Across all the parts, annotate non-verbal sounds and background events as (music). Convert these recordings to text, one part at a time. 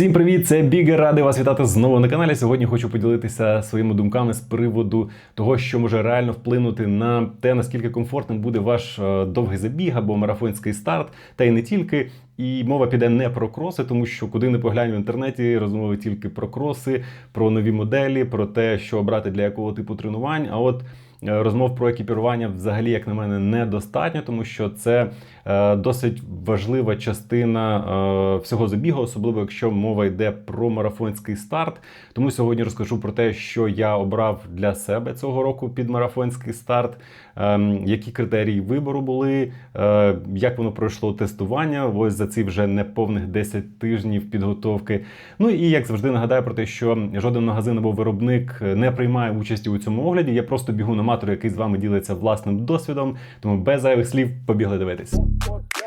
Всім привіт! Це Бігер. Радий вас вітати знову на каналі. Сьогодні хочу поділитися своїми думками з приводу того, що може реально вплинути на те, наскільки комфортним буде ваш е, довгий забіг або марафонський старт, та й не тільки. І мова піде не про кроси, тому що куди не поглянь в інтернеті, розмови тільки про кроси, про нові моделі, про те, що обрати для якого типу тренувань. А от е, розмов про екіпірування взагалі, як на мене, недостатньо, тому що це досить важлива частина е, всього забігу, особливо якщо мова йде про марафонський старт. Тому сьогодні розкажу про те, що я обрав для себе цього року під марафонський старт, е, які критерії вибору були, е, як воно пройшло тестування. Ось за ці вже неповних 10 тижнів підготовки. Ну і як завжди нагадаю про те, що жоден магазин або виробник не приймає участі у цьому огляді. Я просто бігун-аматор, який з вами ділиться власним досвідом. Тому без зайвих слів побігли дивитись. What?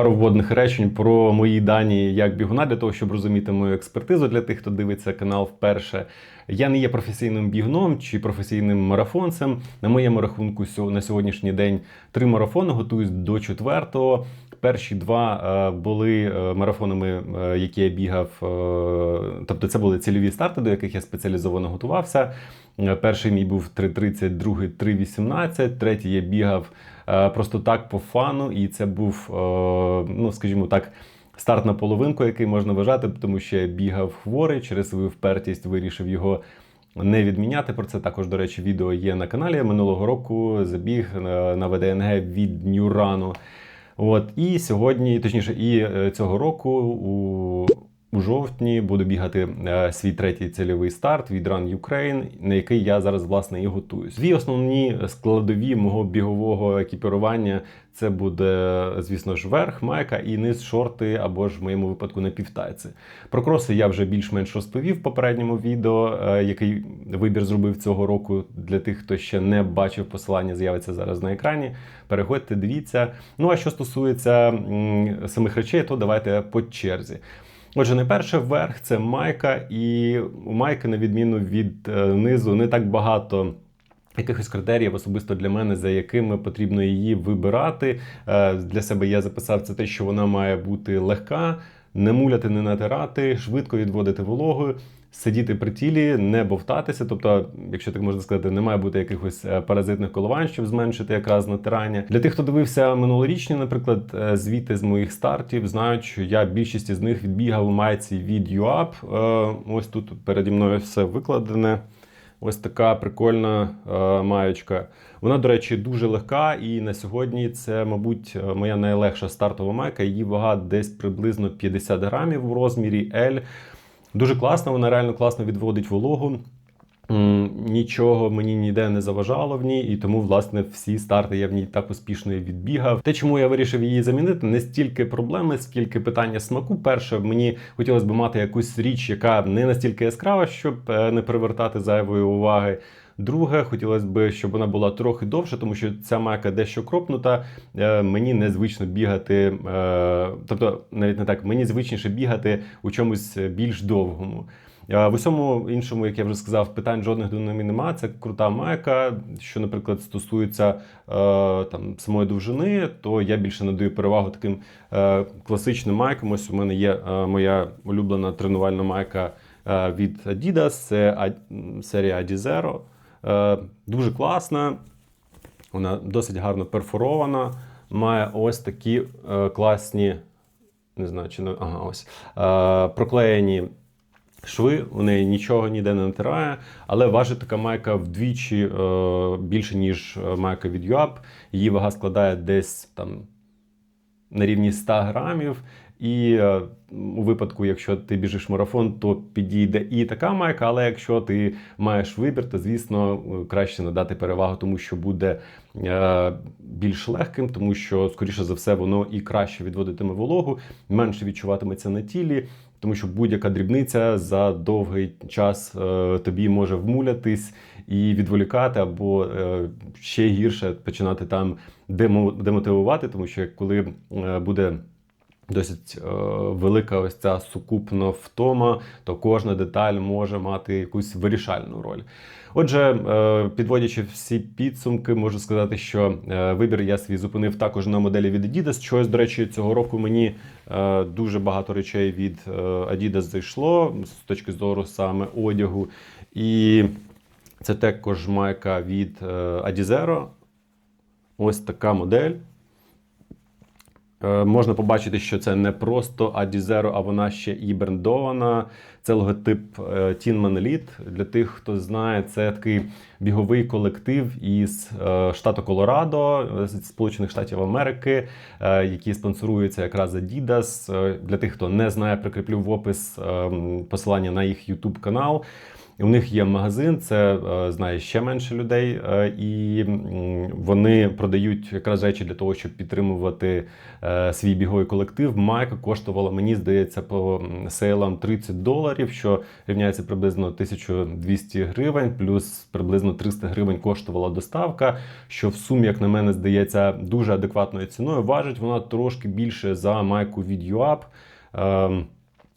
Пару вводних речень про мої дані як бігуна, для того, щоб розуміти мою експертизу для тих, хто дивиться канал вперше. Я не є професійним бігуном чи професійним марафонцем. На моєму рахунку на сьогоднішній день три марафони, готуюсь до четвертого. Перші два е, були е, марафонами, е, які я бігав. тобто це були цільові старти, до яких я спеціалізовано готувався. Перший мій був 3.30, другий 3.18, третій я бігав просто так по фану, і це був, ну скажімо так. Старт на половинку, який можна вважати, тому що я бігав хворий через свою впертість, вирішив його не відміняти. Про це також, до речі, відео є на каналі. Минулого року забіг на, на ВДНГ від Нюрану. От і сьогодні, точніше, і е, цього року у, у жовтні буду бігати е, свій третій цільовий старт від Run Ukraine, на який я зараз власне і готуюсь. Дві основні складові мого бігового екіпірування це буде, звісно ж, верх, майка і низ шорти, або ж в моєму випадку напівтайці. Про кроси я вже більш-менш розповів в попередньому відео, е, який вибір зробив цього року. Для тих, хто ще не бачив посилання, з'явиться зараз на екрані. Переходьте, дивіться. Ну а що стосується самих речей, то давайте по черзі. Отже, найперше верх це майка, і у майки, на відміну від е, низу, не так багато. Якихось критеріїв особисто для мене, за якими потрібно її вибирати. Е, Для себе я записав це те, що вона має бути легка, не муляти, не натирати, швидко відводити вологу, сидіти при тілі, не бовтатися. Тобто, якщо так можна сказати, не має бути якихось е, паразитних коливань, щоб зменшити якраз натирання. Для тих, хто дивився минулорічні, наприклад, е, звіти з моїх стартів, знають, що я більшість із них відбігав у майці від UAP. Е, Ось тут переді мною все викладене. Ось така прикольна маєчка. Вона, до речі, дуже легка, і на сьогодні це, мабуть, моя найлегша стартова майка. Її вага десь приблизно 50 грамів у розмірі L. Дуже класна, вона реально класно відводить вологу. Нічого мені ніде не заважало в ній, і тому, власне, всі старти я в ній так успішно і відбігав. Те, чому я вирішив її замінити, не стільки проблеми, скільки питання смаку. Перше, мені хотілося б мати якусь річ, яка не настільки яскрава, щоб е, не привертати зайвої уваги. Друге, хотілося б, щоб вона була трохи довше, тому що ця майка дещо кропнута. Е, Мені незвично бігати, е, тобто навіть не так, мені звичніше бігати у чомусь більш довгому. В усьому іншому, як я вже сказав, питань жодних до неї немає. Це крута майка. Що, наприклад, стосується е, там самої довжини, то я більше надаю перевагу таким класичним майкам. Ось у мене є моя улюблена тренувальна майка від Adidas, це серія Adizero. Е, дуже класна, вона досить гарно перфорована, має ось такі е, класні, не знаю, чи не ага, ось е, проклеєні шви, у неї нічого ніде не натирає, але важить така майка вдвічі більше, ніж майка від UAP. Її вага складає десь там на рівні 100 грамів. І е, у випадку, якщо ти біжиш марафон, то підійде і така майка. Але якщо ти маєш вибір, то звісно е, краще надати перевагу, тому що буде е, більш легким, тому що, скоріше за все, воно і краще відводитиме вологу, менше відчуватиметься на тілі. Тому що будь-яка дрібниця за довгий час е, тобі може вмулятись і відволікати, або е, ще гірше починати там демо, демотивувати, тому що коли буде досить е, велика ось ця сукупна втома, то кожна деталь може мати якусь вирішальну роль. Отже, е, підводячи всі підсумки, можу сказати, що е, вибір я свій зупинив також на моделі від Adidas. Чогось, до речі, цього року мені е, дуже багато речей від е, Adidas зайшло з точки зору саме одягу. І це також майка від е, Adizero. Ось така модель. Е, Можна побачити, що це не просто Adizero, а вона ще і брендована. Це логотип е, Tin Для тих, хто знає, це такий біговий колектив із е, штату Колорадо, Сполучених Штатів Америки, які спонсоруються якраз Adidas. Для тих, хто не знає, прикріплю в опис е, посилання на їх YouTube канал. У них є магазин, це е, знає ще менше людей, е, і вони продають якраз речі для того, щоб підтримувати е, свій біговий колектив. Майка коштувала, мені здається, по сейлам 30 доларів, що рівняється приблизно 1200 гривень, плюс приблизно 300 гривень коштувала доставка. Що в сумі, як на мене, здається, дуже адекватною ціною. Важить вона трошки більше за майку від UAP. Ем,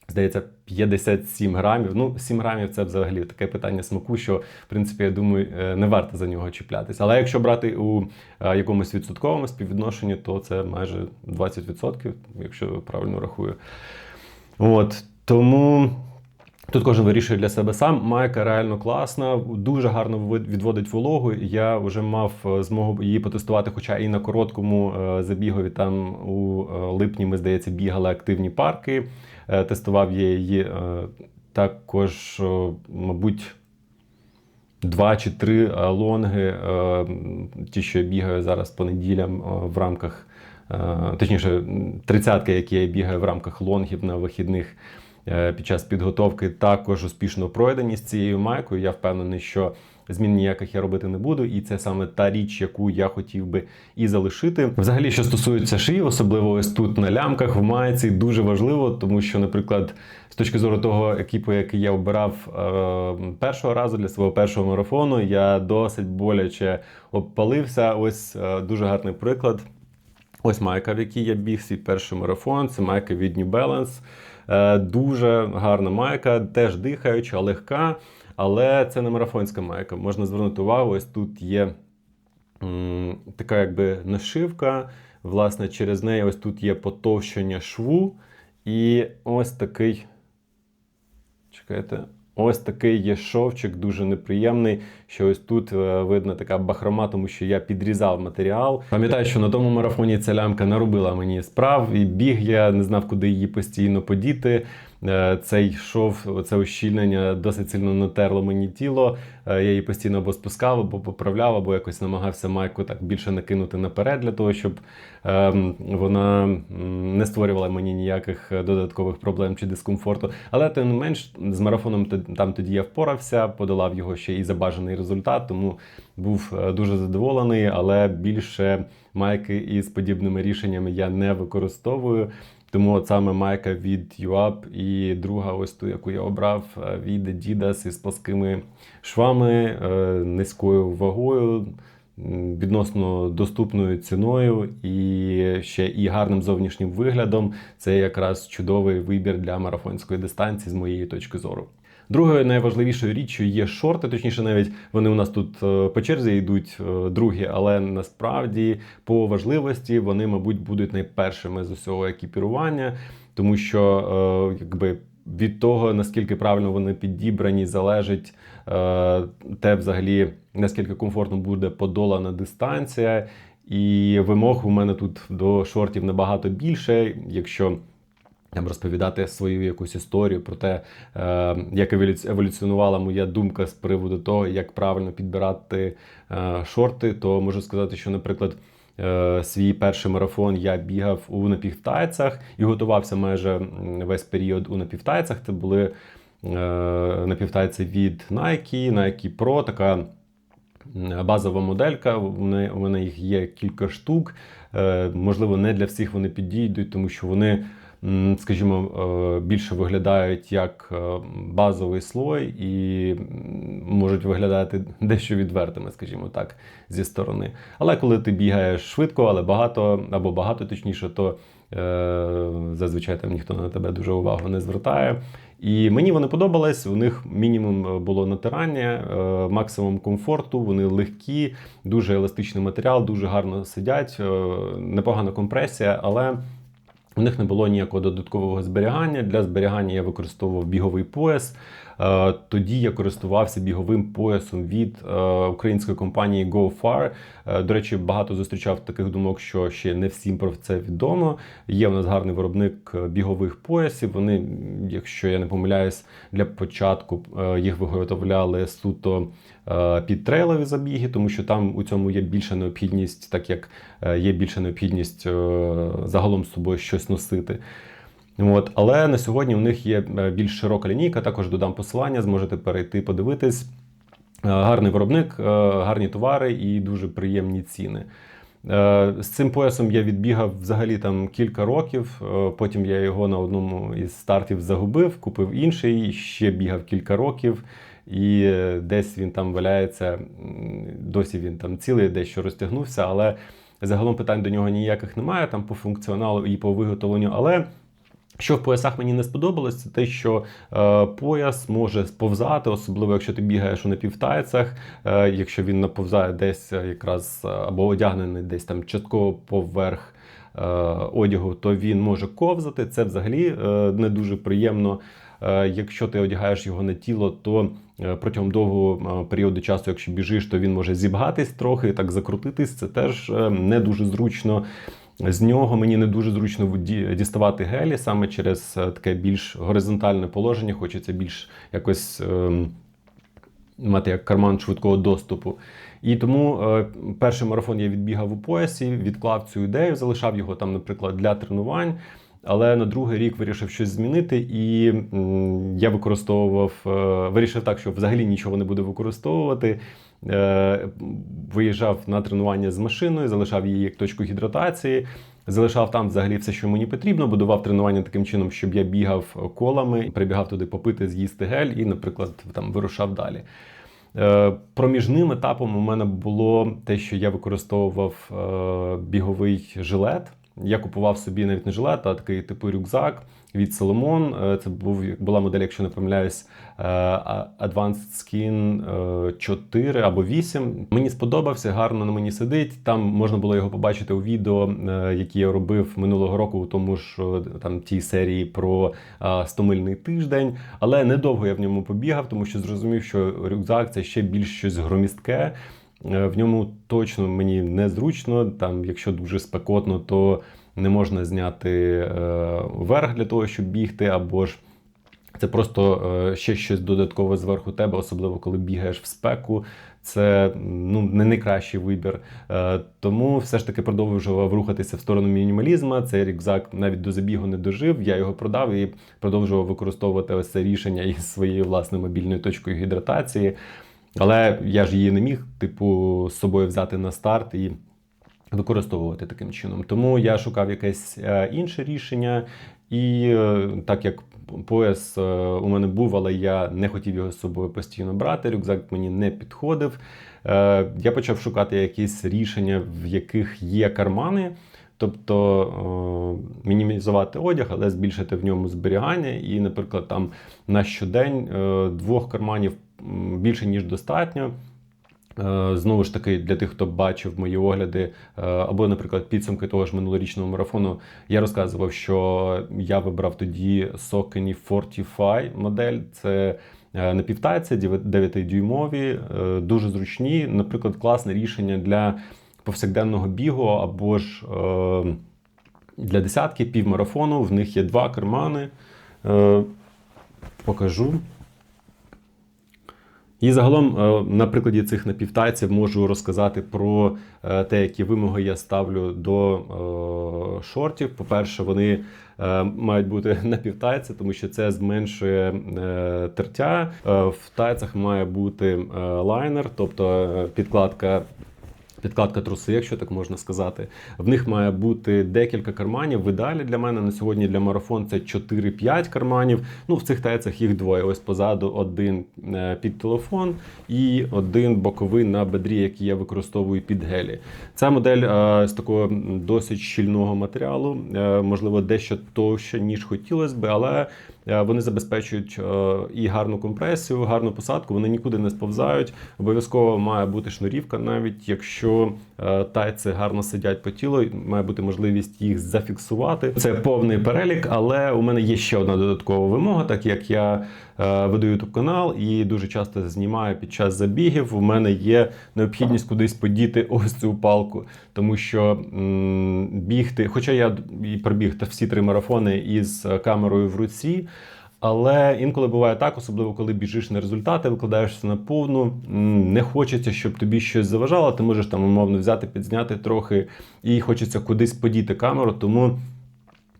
Здається, 57 грамів. Ну, 7 грамів це взагалі таке питання смаку, що в принципі я думаю, е, не варто за нього чіплятися. Але якщо брати у е, якомусь відсотковому співвідношенні, то це майже 20%, якщо правильно рахую. От тому. Тут кожен вирішує для себе сам. Майка реально класна, дуже гарно відводить вологу. Я вже мав е, змогу її потестувати, хоча і на короткому забігові там у липні, ми здається, бігали активні парки. Е, Тестував я її е, також, мабуть. Два чи три е, лонги, ті, що я бігаю зараз по неділям в рамках, точніше, тридцятки, які я бігаю в рамках лонгів на вихідних під час підготовки, також успішно пройдені з цією майкою. Я впевнений, що змін ніяких я робити не буду, і це саме та річ, яку я хотів би і залишити. Взагалі, що стосується шиї, особливо ось тут на лямках в майці, дуже важливо, тому що, наприклад, з точки зору того екіпу, який я обирав е, першого разу для свого першого марафону, я досить боляче обпалився. Ось е, дуже гарний приклад. Ось майка, в якій я біг свій перший марафон. Це майка від New Balance. Е, Дуже гарна майка, теж дихаюча, легка, але це не марафонська майка. Можна звернути увагу, ось тут є м, така якби нашивка. Власне, через неї ось тут є потовщення шву. І ось такий. Чекайте. Ось такий є шовчик, дуже неприємний. Що ось тут е, видно така бахрома, тому що я підрізав матеріал. Пам'ятаю, що на тому марафоні ця лямка наробила мені справ, і біг я не знав, куди її постійно подіти. Е, Цей шов, це ущільнення досить сильно натерло мені тіло. Е, Я її постійно або спускав, або поправляв, або якось намагався майку так більше накинути наперед для того, щоб ем, вона не створювала мені ніяких е, додаткових проблем чи дискомфорту. Але тим не менш, з марафоном там тоді я впорався, подолав його ще і за бажаний результат, тому був дуже задоволений, але більше майки із подібними рішеннями я не використовую. Тому от саме майка від UAP і друга, ось ту, яку я обрав е, від Adidas із плоскими швами, е, низькою вагою, відносно доступною ціною і ще і гарним зовнішнім виглядом. Це якраз чудовий вибір для марафонської дистанції з моєї точки зору. Другою найважливішою річчю є шорти, точніше, навіть вони у нас тут е, по черзі йдуть е, другі, але насправді по важливості вони, мабуть, будуть найпершими з усього екіпірування, тому що е, якби. Від того, наскільки правильно вони підібрані, залежить те, взагалі, наскільки комфортно буде подолана дистанція. І вимог у мене тут до шортів набагато більше. Якщо там розповідати свою якусь історію про те, е, як еволю- еволюціонувала моя думка з приводу того, як правильно підбирати е, шорти, то можу сказати, що, наприклад, е, свій перший марафон я бігав у напівтайцях і готувався майже весь період у напівтайцях. Це були напівтайці від Nike, Nike Pro, така базова моделька. У мене їх є кілька штук. Можливо, не для всіх вони підійдуть, тому що вони, скажімо, е, більше виглядають як е, базовий слой і можуть виглядати дещо відвертими, скажімо так, зі сторони. Але коли ти бігаєш швидко, але багато або багато точніше, то е, зазвичай там ніхто на тебе дуже увагу не звертає. І мені вони подобались. У них мінімум було натирання, максимум комфорту. Вони легкі, дуже еластичний матеріал, дуже гарно сидять, непогана компресія, але у них не було ніякого додаткового зберігання. Для зберігання я використовував біговий пояс. Е, Тоді я користувався біговим поясом від е, української компанії GoFar. Е, До речі, багато зустрічав таких думок, що ще не всім про це відомо. Є у нас гарний виробник бігових поясів. Вони, якщо я не помиляюсь, для початку їх виготовляли суто під трейлові забіги, тому що там у цьому є більша необхідність, так як є більша необхідність загалом з собою щось носити. От, але на сьогодні у них є е, більш широка лінійка. Також додам посилання, зможете перейти подивитись. Е, Гарний виробник, е, гарні товари і дуже приємні ціни. З цим поясом я відбігав взагалі там кілька років. Потім я його на одному із стартів загубив, купив інший, ще бігав кілька років, і десь він там валяється. Досі він там цілий, дещо розтягнувся, але загалом питань до нього ніяких немає там по функціоналу і по виготовленню. Але що в поясах мені не сподобалось, це те, що е, пояс може сповзати, особливо якщо ти бігаєш у напівтайцях, е, якщо він наповзає десь е, якраз е, або одягнений десь там частково поверх е, одягу, то він може ковзати. Це взагалі не дуже приємно. Якщо ти одягаєш його на тіло, то протягом довгого періоду часу, якщо біжиш, то він може зібгатись трохи, так закрутитись. Це теж не дуже зручно. З нього мені не дуже зручно діставати гелі саме через е, таке більш горизонтальне положення. Хочеться більш якось ем, мати як карман швидкого доступу. І тому е, перший марафон я відбігав у поясі, відклав цю ідею, залишав його там, наприклад, для тренувань. Але на другий рік вирішив щось змінити, і я використовував, е, вирішив так, що взагалі нічого не буду використовувати. Е, виїжджав на тренування з машиною, залишав її як точку гідратації, залишав там взагалі все, що мені потрібно, будував тренування таким чином, щоб я бігав колами, прибігав туди попити, з'їсти гель і, наприклад, там вирушав далі. Е, Проміжним етапом у мене було те, що я використовував е, біговий жилет. Я купував собі навіть не жилет, а такий типу рюкзак від Solomon. Е, Це був була модель, якщо не помиляюсь, е, Advanced Skin е, 4 або 8. Мені сподобався, гарно на мені сидить. Там можна було його побачити у відео, е, які я робив минулого року, у тому ж е, там тій серії про е, 100-мильний тиждень. Але недовго я в ньому побігав, тому що зрозумів, що рюкзак це ще більш щось громістке. Е, В ньому точно мені незручно. Там, якщо дуже спекотно, то не можна зняти е, верх для того, щоб бігти, або ж це просто е, ще щось додаткове зверху тебе, особливо коли бігаєш в спеку. Це ну, не найкращий вибір. Тому все ж таки продовжував рухатися в сторону мінімалізму. Цей рюкзак навіть до забігу не дожив. Я його продав і продовжував використовувати ось це рішення із своєю власною мобільною точкою гідратації. Але я ж її не міг, типу, з собою взяти на старт і використовувати таким чином. Тому я шукав якесь е, інше рішення, і е, так як пояс е, у мене був, але я не хотів його з собою постійно брати. Рюкзак мені не підходив. Я почав шукати якісь рішення, в яких є кармани. Тобто мінімізувати одяг, але збільшити в ньому зберігання. І, наприклад, там на щодень двох карманів більше ніж достатньо. Е, Знову ж таки, для тих, хто бачив мої огляди, е, або, наприклад, підсумки того ж минулорічного марафону, я розказував, що я вибрав тоді Saucony Fortify модель. Це е, напівтайці 9-дюймові, е, дуже зручні. Наприклад, класне рішення для повсякденного бігу або ж для десятки півмарафону. В них є два кармани. Покажу. І загалом, е, на прикладі цих напівтайців можу розказати про е, те, які вимоги я ставлю до е, шортів. По-перше, вони мають бути (laughs) напівтайці, тому що це зменшує тертя. В тайцях має бути лайнер, тобто підкладка Підкладка труси, якщо так можна сказати. В них має бути декілька карманів. В ідеалі для мене на сьогодні для марафон це 4-5 карманів. Ну, в цих тайцях їх двоє. Ось позаду один е, під телефон і один боковий на бедрі, який я використовую під гелі. Ця модель е, з такого досить щільного матеріалу, е, можливо, дещо товще, ніж хотілося би, але Вони забезпечують е, і гарну компресію, гарну посадку. Вони нікуди не сповзають. Обов'язково має бути шнурівка, навіть якщо е, тайці гарно сидять по тілу, має бути можливість їх зафіксувати. Це повний перелік, але у мене є ще одна додаткова вимога, так як я е, веду YouTube канал і дуже часто знімаю під час забігів. У мене є необхідність кудись подіти ось цю палку, тому що м, бігти, хоча я і пробіг та всі три марафони із е, камерою в руці. Але інколи буває так, особливо коли біжиш на результати, викладаєшся на повну. Не хочеться, щоб тобі щось заважало. Ти можеш там умовно взяти, підзняти трохи, і хочеться кудись подіти камеру. Тому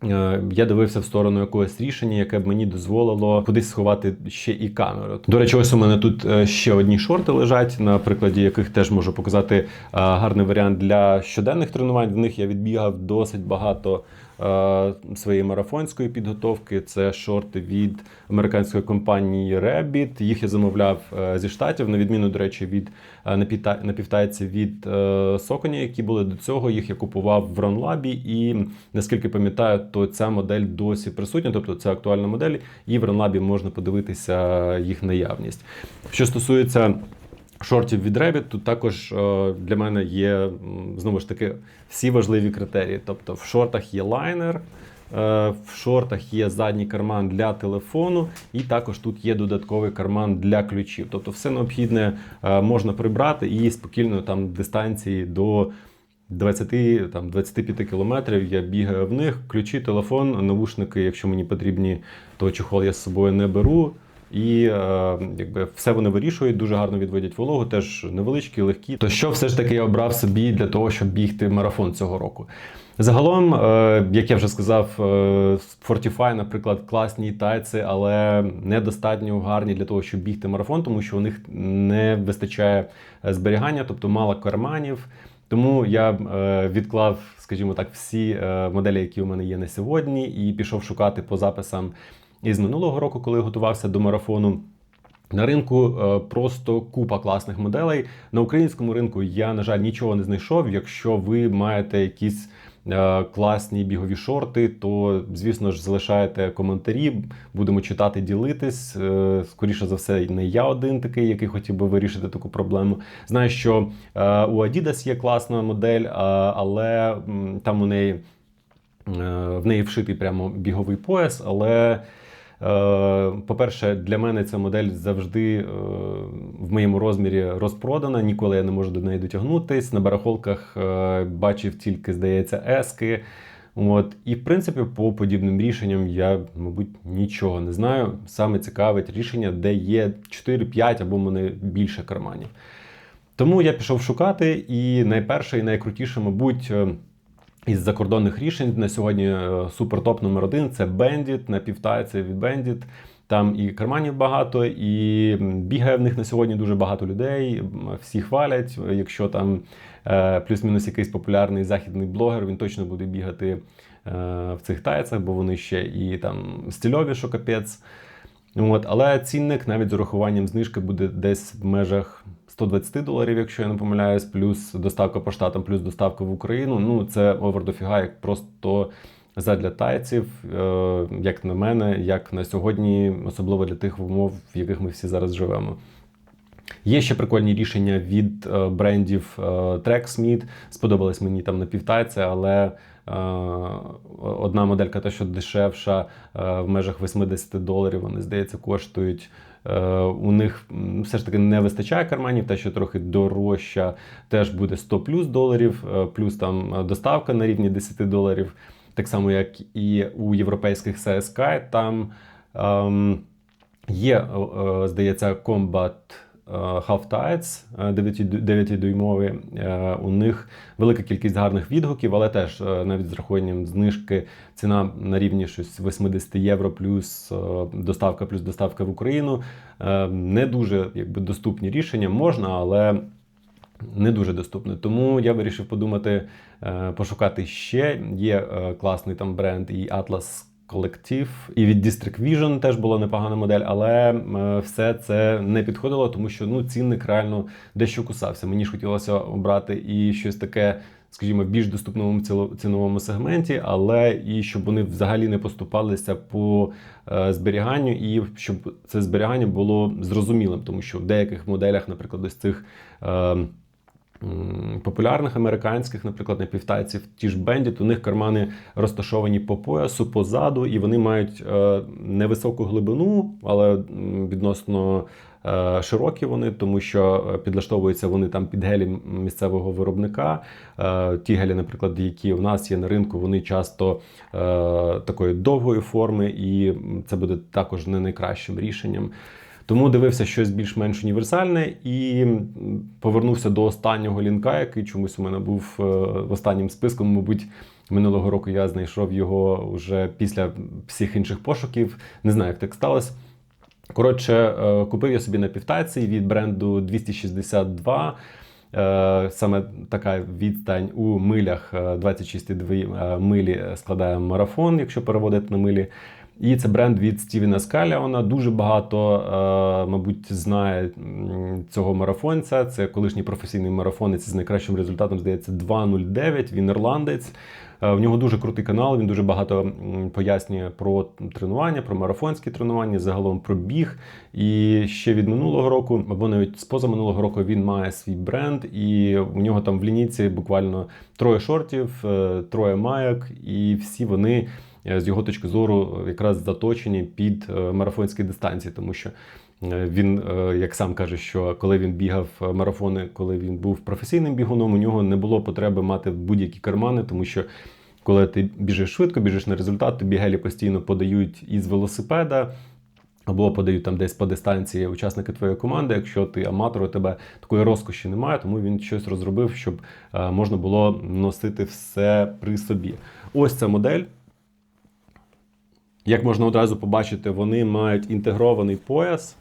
е, я дивився в сторону якогось рішення, яке б мені дозволило кудись сховати ще і камеру. До речі, ось у мене тут е, ще одні шорти лежать, на прикладі яких теж можу показати е, гарний варіант для щоденних тренувань. В них я відбігав досить багато своєї марафонської підготовки. Це шорти від американської компанії Rabbit. Їх я замовляв е, зі штатів, на відміну, до речі, від е, напівта- напівтайців від е, Соконі, які були до цього. Їх я купував в Ронлабі, і наскільки пам'ятаю, то ця модель досі присутня, тобто це актуальна модель, і в Ронлабі можна подивитися їх наявність. Що стосується шортів від Rabbit, тут також е, для мене є знову ж таки всі важливі критерії. Тобто в шортах є лайнер, е, в шортах є задній карман для телефону, і також тут є додатковий карман для ключів. Тобто, все необхідне е, можна прибрати і спокійно там дистанції до. 20, там, 25 кілометрів я бігаю в них, ключі, телефон, навушники, якщо мені потрібні, то чохол я з собою не беру. І е, якби все вони вирішують, дуже гарно відводять вологу, теж невеличкі, легкі. То що все ж таки я обрав собі для того, щоб бігти марафон цього року? Загалом, е, як я вже сказав, е, Fortify, наприклад, класні тайці, але недостатньо гарні для того, щоб бігти марафон, тому що у них не вистачає зберігання, тобто мало карманів. Тому я відклав, скажімо так, всі моделі, які у мене є на сьогодні, і пішов шукати по записам із минулого року, коли готувався до марафону. На ринку е, просто купа класних моделей. На українському ринку я, на жаль, нічого не знайшов. Якщо ви маєте якісь е, класні бігові шорти, то звісно ж залишайте коментарі, будемо читати, ділитись. Е, Скоріше за все, не я один такий, який хотів би вирішити таку проблему. Знаю, що у Adidas є класна модель, але там у неї в неї вшитий прямо біговий пояс, але. Е, По-перше, для мене ця модель завжди е, в моєму розмірі розпродана. Ніколи я не можу до неї дотягнутись. На барахолках е, бачив тільки, здається, ески. От. І в принципі, по подібним рішенням я, мабуть, нічого не знаю. Саме цікавить рішення, де є 4-5 або мене більше карманів. Тому я пішов шукати, і найперше і найкрутіше, мабуть, із закордонних рішень на сьогодні е, супертоп номер один це Bandit, напівтайці від Bandit. Там і карманів багато, і бігає в них на сьогодні дуже багато людей. Всі хвалять. Якщо там е, плюс-мінус якийсь популярний західний блогер, він точно буде бігати е, в цих тайцях, бо вони ще і там стильові, що капець. От, але цінник навіть з урахуванням знижки буде десь в межах 120 доларів, якщо я не помиляюсь, плюс доставка по штатам, плюс доставка в Україну. Ну це овер дофіга, як просто задля тайців, е, як на мене, як на сьогодні, особливо для тих умов, в яких ми всі зараз живемо. Є ще прикольні рішення від е, брендів е, Tracksmith. Сподобались мені там на півтайці, але е, одна моделька, та що дешевша, в межах 80 доларів, вони, здається, коштують. У них все ж таки не вистачає карманів, те, що трохи дорожча, теж буде 100 плюс доларів, плюс там доставка на рівні 10 доларів, так само, як і у європейських CSK. Там ем, є, здається, Combat Half Tides 9-дюймові. Е, У них велика кількість гарних відгуків, але теж е, навіть з рахуванням знижки ціна на рівні щось 80 євро плюс е, доставка, плюс доставка в Україну. Е, Не дуже якби доступні рішення можна, але не дуже доступне. Тому я вирішив подумати, е, пошукати ще. Є е, класний там бренд і Atlas Collective, і від District Vision теж була непогана модель, але е, все це не підходило, тому що ну цінник реально дещо кусався. Мені ж хотілося обрати і щось таке. Скажімо, в більш доступному ціновому сегменті, але і щоб вони взагалі не поступалися по е, зберіганню, і щоб це зберігання було зрозумілим, тому що в деяких моделях, наприклад, ось цих е, м, популярних американських, наприклад, напівтайців, ті ж Bandit, у них кармани розташовані по поясу, позаду, і вони мають е, невисоку глибину, але відносно е, широкі вони, тому що е, підлаштовуються вони там під гелі місцевого виробника. Ті гелі, наприклад, які у нас є на ринку, вони часто такої довгої форми, і це буде також не найкращим рішенням. Тому дивився щось більш-менш універсальне і повернувся до останнього лінка, який чомусь у мене був е, в останнім списку. Мабуть, минулого року я знайшов його вже після всіх інших пошуків. Не знаю, як так сталося. Коротше, е, купив я собі на півтайці від бренду 262. Е, Саме така відстань у милях е, 26,2 милі складає марафон, якщо переводити на милі. І це бренд від Стівена Скаліона. Дуже багато, е, мабуть, знає цього марафонця. Це колишній професійний марафонець з найкращим результатом, здається, 2.09. Він ірландець. Е, В нього дуже крутий канал. Він дуже багато пояснює про тренування, про марафонські тренування, загалом про біг. І ще від минулого року, або навіть з позаминулого року, він має свій бренд, і у нього там в лінійці буквально троє шортів, е, троє майок, і всі вони. Е, З його точки зору, якраз заточені під е, марафонські дистанції, тому що е, він, е, як сам каже, що коли він бігав е, марафони, коли він був професійним бігуном, у нього не було потреби мати будь-які кармани, тому що коли ти біжиш швидко, біжиш на результат, тобі гелі постійно подають із велосипеда. Або подають там десь по дистанції учасники твоєї команди. Якщо ти аматор, у тебе такої розкоші немає, тому він щось розробив, щоб е, можна було носити все при собі. Ось ця модель. Як можна одразу побачити, вони мають інтегрований пояс.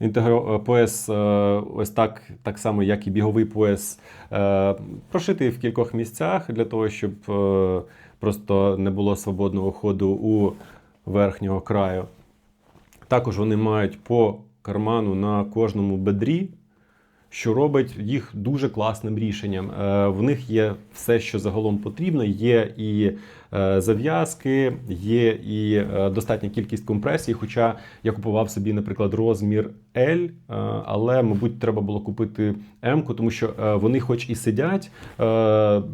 Інтегро... е, Пояс е, ось так, так само, як і біговий пояс, е, прошитий в кількох місцях для того, щоб просто не було свободного ходу у верхнього краю. Також вони мають по карману на кожному бедрі, що робить їх дуже класним рішенням. Е, В них є все, що загалом потрібно. Є і е, зав'язки, є і е, достатня кількість компресій. Хоча я купував собі, наприклад, розмір L, але, мабуть, треба було купити М, тому що вони, хоч і сидять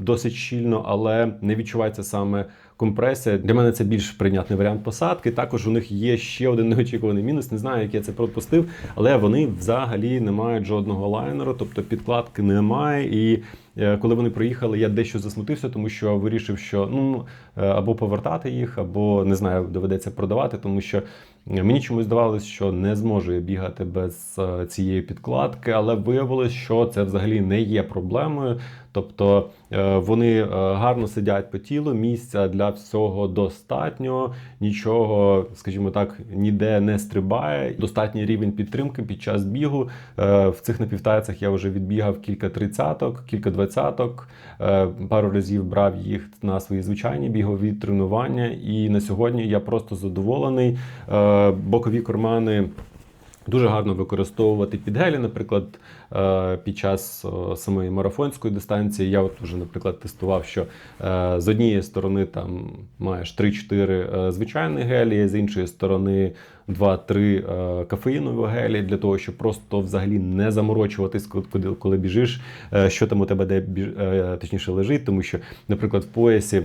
досить щільно, але не відчувається саме компресія. Для мене це більш прийнятний варіант посадки. Також у них є ще один неочікуваний мінус. Не знаю, як я це пропустив, але вони взагалі не мають жодного лайнеру, тобто підкладки немає. І е, коли вони приїхали, я дещо засмутився, тому що вирішив, що ну е, або повертати їх, або не знаю, доведеться продавати, тому що. Мені чомусь здавалось, що не зможу я бігати без е, цієї підкладки, але виявилось, що це взагалі не є проблемою. Тобто е, вони е, гарно сидять по тілу, місця для всього достатньо, нічого, скажімо так, ніде не стрибає. Достатній рівень підтримки під час бігу. Е, В цих напівтайцях я вже відбігав кілька тридцяток, кілька двадцяток. Пару разів брав їх на свої звичайні бігові тренування. І на сьогодні я просто задоволений. Бокові кармани. Дуже гарно використовувати під гелі, наприклад, під час е, самої марафонської дистанції. Я от вже, наприклад, тестував, що е, з однієї сторони там маєш 3-4 е, звичайні гелі, з іншої сторони 2-3 е, кафеїнові гелі для того, щоб просто взагалі не заморочуватись, коли, біжиш, е, що там у тебе де е, точніше лежить, тому що, наприклад, в поясі.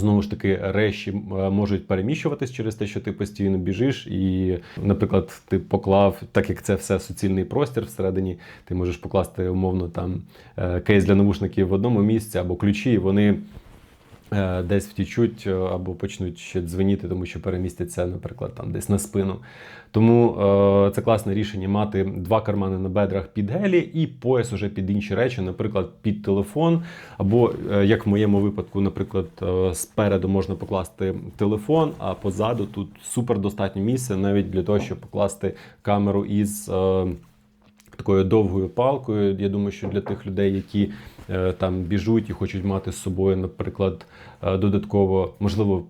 Знову ж таки, речі е, можуть переміщуватись через те, що ти постійно біжиш, і, наприклад, ти поклав, так як це все суцільний простір всередині, ти можеш покласти умовно там е, кейс для навушників в одному місці або ключі, і вони десь втічуть е, або почнуть ще дзвеніти, тому що перемістяться, наприклад, там десь на спину. Тому е, це класне рішення мати два кармани на бедрах під гелі і пояс уже під інші речі, наприклад, під телефон, або е, як в моєму випадку, наприклад, е, спереду можна покласти телефон, а позаду тут супер достатньо місця навіть для того, щоб покласти камеру із. е, такою довгою палкою. Я думаю, що для тих людей, які е, там біжуть і хочуть мати з собою, наприклад, е, додатково, можливо,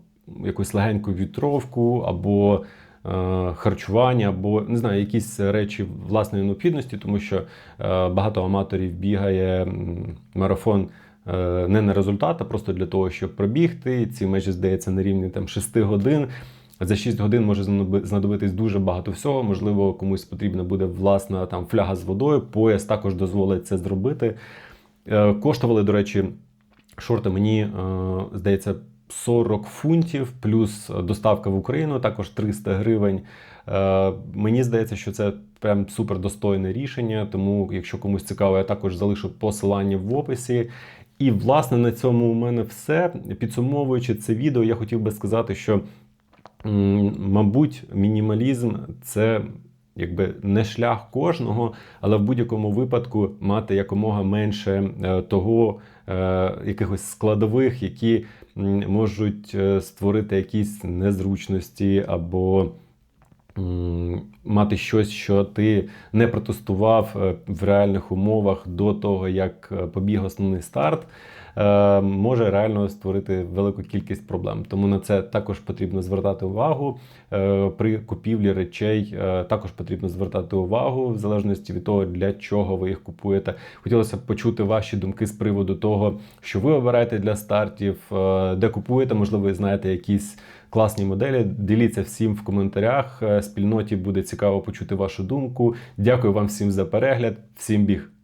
якусь легеньку вітровку або е, харчування, або не знаю, якісь речі власної необхідності, тому що багато аматорів бігає марафон. Не на результат, а просто для того, щоб пробігти. Ці межі здається на рівні там 6 годин. За 6 годин може знадобитись дуже багато всього. Можливо, комусь потрібна буде власна там фляга з водою. Пояс також дозволить це зробити. Е, Коштували, до речі, шорти мені, е, здається, 40 фунтів, плюс доставка в Україну, також 300 гривень. Е, Мені здається, що це прям супер достойне рішення. Тому, якщо комусь цікаво, я також залишу посилання в описі. І, власне, на цьому у мене все. Підсумовуючи це відео, я хотів би сказати, що Мабуть, мінімалізм це якби не шлях кожного, але в будь-якому випадку мати якомога менше е, того, е, якихось складових, які можуть е, створити якісь незручності або мати щось, що ти не протестував в реальних умовах до того, як побіг основний старт, може реально створити велику кількість проблем. Тому на це також потрібно звертати увагу. Е, При купівлі речей е, також потрібно звертати увагу в залежності від того, для чого ви їх купуєте. Хотілося б почути ваші думки з приводу того, що ви обираєте для стартів, е, де купуєте, можливо, ви знаєте якісь класні моделі. Діліться всім в коментарях. Е, Спільноті буде цікаво почути вашу думку. Дякую вам всім за перегляд. Всім біг!